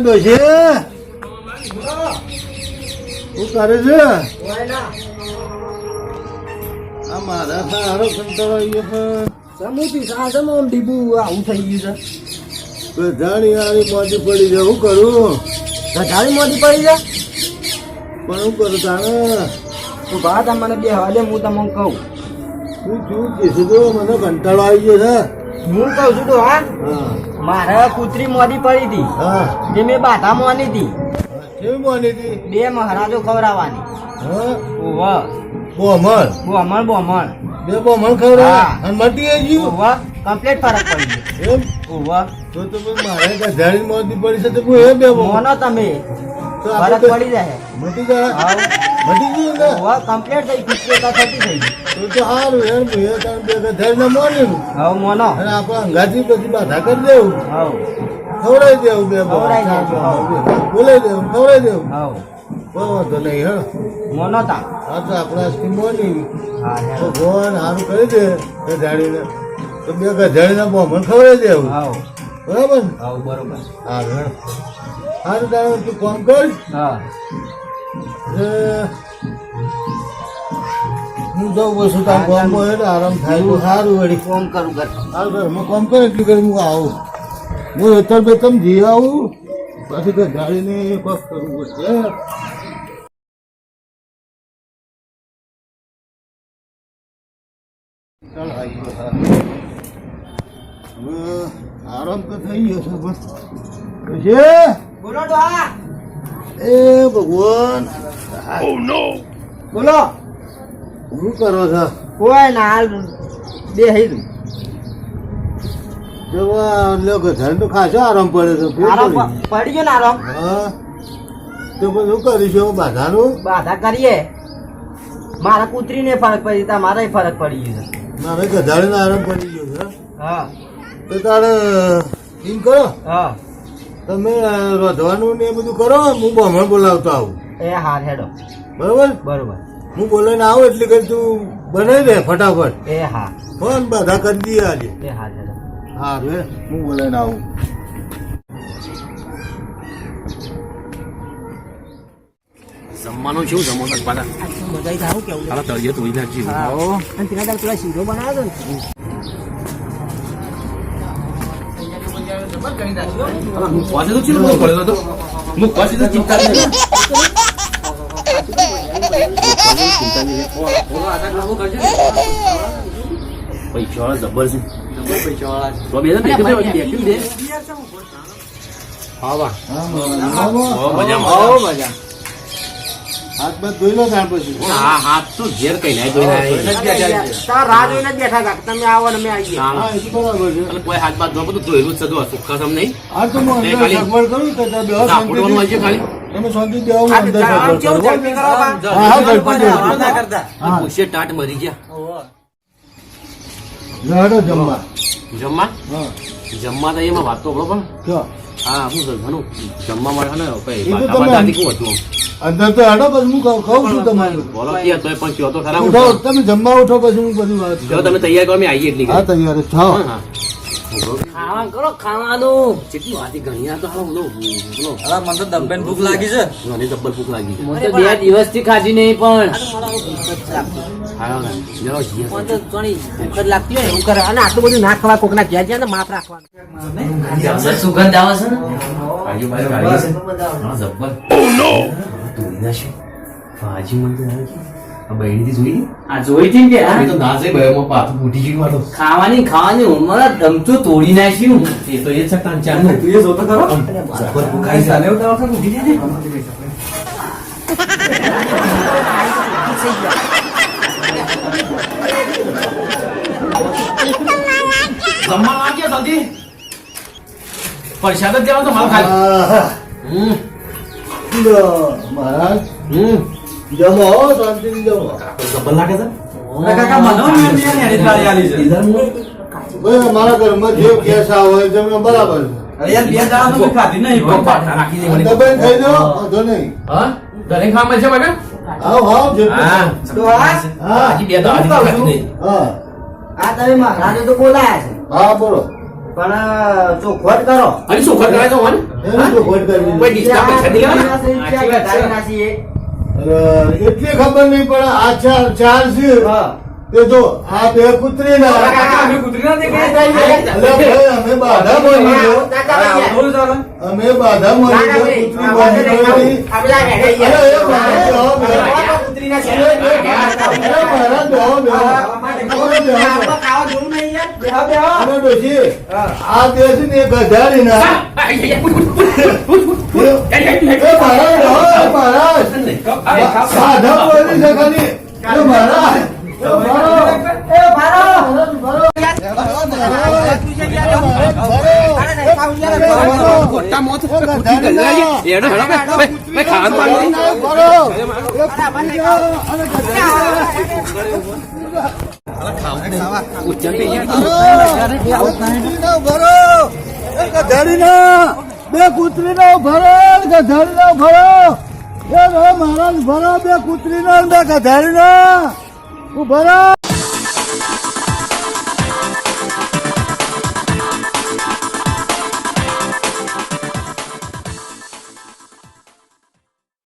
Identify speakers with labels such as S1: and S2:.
S1: ડોશી. શું કરે છે? આ મારા સારો કંટાળો આવ્યો
S2: સમુતી આમ ડીબુ આવું થઈ ગયું છે.
S1: ગધાણી આની મોટી પડી છે હું કરું?
S2: ગધાડી મોટી પડી છે
S1: પણ શું કરું તાણે?
S2: તો બા તમને બે હાલે હું તમને કહું.
S1: હું શું કીધું મને કંટાળો આવી ગયો છે.
S2: હું કહું છું તો હા મારે કૂતરી મોદી પડી હતી. તે મેં બાધા મોની હતી. બે મહારાજો ખવડાવવાની.
S1: બોમણ?
S2: બોમણ બોમણ.
S1: બે બોમણ ખવડાવે. અને મટી ગયું?
S2: ઓવા કમ્પ્લીટ ફરક પડી ગયો.
S1: એમ?
S2: ઓવા
S1: તો તો પછી મારે ગધાડી મોટી પડી છે તો હું એ બે
S2: મોનો તમે. ફરક પડી જાય.
S1: મટી જાય.
S2: હાવ.
S1: મટી ગયું ને
S2: ઓવા કમ્પ્લીટ થઈ થતી થઈ
S1: તો તો સારું એમ હું એ બે ગધાડીને મોર્યું
S2: હવે મોનો.
S1: અને આપણે અંગાથી પછી બાધા કરી દેવું.
S2: હવ.
S1: ખવડાવી દેવું બે બોલાવી દેવું ખવડાવી દેવું.
S2: હવ.
S1: કોઈ વાંધો નહીં હા
S2: મોનો તા
S1: આ તો આપણા સ્કીમ મોની
S2: હા
S1: તો. ભગવાન સારું કરી દે ગધાડીને. તો બે ગધાડીને બોમણ ખવડાવી દેવું.
S2: હવ.
S1: બરાબર ને?
S2: બરોબર.
S1: હા હા તારે તું કામ કર.
S2: હા.
S1: હું જાઉં પછી તાર હોય એટલે આરામ થાય સારું વળી
S2: કોમ કરું કર
S1: હાલ ઘરમાં કોમ કરે એટલી કરી હું આવું. હું એતર બે તમે જી આવું પછી તો ગાડીને બસ કરવું પડશે સારું. આરામ તો થઈ ગયો છે બસ. પછી?
S2: બોલો ડોહા.
S1: એ ભગવાન.
S2: બોલો.
S1: શું કરો છો?
S2: કોઈ ના હાલ
S1: જવા લ્યો ગધાને આરામ પડે છે
S2: આરામ
S1: પડી.
S2: ગયો ને આરામ.
S1: હા. તો શું કરીશું? બાધાનું?
S2: બાધા કરીએ. મારા કૂતરીને ફરક પડી તમારે ફરક પડી ગયો છે.
S1: મારે ગધાડીને આરામ પડી ગયો છે.
S2: હા.
S1: તો તારે એમ કરો.
S2: હા.
S1: તમે રોધવાનું ને એ બધું કરો હું બમણ બોલાવતો આવું.
S2: એ હાર હેડો.
S1: બરોબર?
S2: બરોબર.
S1: હું બોલાવીને આવું એટલે કરી તું બનાવી દે ફટાફટ.
S2: એ હા.
S1: ફોન બધા કરી દઈએ આજે.
S2: એ હા હેડો.
S1: હા રે હું બોલાવીને આવું.
S3: જમવાનું શું? જમો પાછા.
S2: મજા આવું કેવું
S3: તળિયે ધોઈ નાખજી.
S2: હા. અને તેના તાર પેલા શીરો બનાવ્યો ને?
S3: પાસે જબર છે. હા
S2: બહુ મજા
S1: હાથ બાદ ધોઈ લો ત્યાર પછી.
S3: હા હાથ તો ઘેર કઈ નાય ધોઈ નાય
S2: તાર રાહ જોઈને બેઠા હતા તમે આવો ને અમે આવીએ.
S1: હા. એ બરાબર છે.
S3: કોઈ હાથ બાદ બધું ધોયેલું જ છે તો સુખા સમ નહીં.
S1: આ તો હું અંદર સગવડ કરું તો ત્યાં બેહો
S3: સાપડવાનું હોય ખાલી.
S1: તમે શાંતિ બેહો હું અંદર સગવડ કરું.
S2: ઝડપી કરો બા?
S1: હા, હા, ઝડપી ઝડપી.
S2: ના કરતા.
S3: પૂછે ટાટ મરી ગયા.
S1: હેડો જમવા.
S3: જમવા?
S1: હા.
S3: જમવા તો એમાં વાત તો પણ હા શું છે ઘણું જમવા મળે ને કઈ દાદી કેવું હતું.
S1: અંદર તો હેડો પછી હું કહું છું તમારે
S3: બોલો તોય પણ કયો તો ખરા
S1: ઉઠો તમે જમવા ઉઠો પછી હું બધું વાત
S3: જો તમે તૈયાર કરો અમે આવીએ એટલી
S1: હા તૈયાર જ
S3: હા ખાવા કરો ખાવાનું. કેટલી વાતી ઘણી તો હાલો બોલો બોલો.
S4: મને તો દબ્બેન ભૂખ લાગી છે.
S3: ઘણી ડબ્બલ ભૂખ લાગી છે.
S4: મને તો બે દિવસથી ખાધી નહીં પણ.
S2: મને
S4: સુગંધ આવે છે ને?
S3: ધોઈ નાખ્યું ભાજી મને. આ બહેણીથી જોઈ?
S4: આ જોઈ હતી કે
S3: આ તો ના બહેમાં પાછું ફૂટી ગયું વાળો
S4: ખાવાની ખાવાની ઉંમર દમતું તોડી નાખ્યું.
S3: એ તો એ છે કાન ચારનું. જબ્બર ભૂખાઈ ચાલે જમવા લાગે જલ્દી? પરસાદ જ દેવાનો તો માલ ખાલી. હમ.
S1: મહારાજ.
S3: હમ.
S1: જમો શાંતિથી જમો.
S3: જબ્બર લાગે છે?
S4: કાકા મને એની થાળી છે.
S3: ઈધર હું
S1: ભાઈ અમારા ઘરમાં જે કેસ આવે એ બરાબર
S4: અરે યાર બે દાડા તો ખાધી નહીં.
S3: કોક પાટા દે મને.
S1: તમે ખાઈ દો વાંધો નહીં.
S3: હા? દરેક ખાવા મળશે બેટા
S1: આવ આવ જેટલું
S2: તો આ
S1: હા.
S3: બે દાડા ખાધી નહીં.
S1: હા.
S2: આ તમે મહારાજો તો બોલાયા છે.
S1: હા બોલો.
S2: પણ ચોખવટ કરો?
S3: અરે શું ખબર કરાય તો મને
S1: ખોટ કરવી?
S2: કોઈ ડિસ્ટર્બ પૈસા.
S1: અરે, એટલી ખબર નહીં પણ આ ચાર ચાર છે તે જો આ બે કૂતરી ના
S4: કાકા, અમે કૂતરી ના દેખાય?
S1: અમે બાધા
S4: ચાલે?
S1: અમે બાધા
S2: ભાઈ,
S1: કૂતરી
S2: બધા આ કૂતરીના છે.
S1: અરે, એ મારા જવાબ દે. અરે, જવાબ દે.
S2: આમાં ખાવા જોવું નહીં યાર.
S4: બેહો, બેહો.
S1: અરે, ડોશી, આ બે છે ને એ ગધાડી ના સાધા બોલી છે ખાલી. એ
S2: બે.
S1: કૂતરી નો ભરો ગધારી નો ભરો એ મહારાજ ભરો બે કૂતરી નો બે ગધારી નો ભરો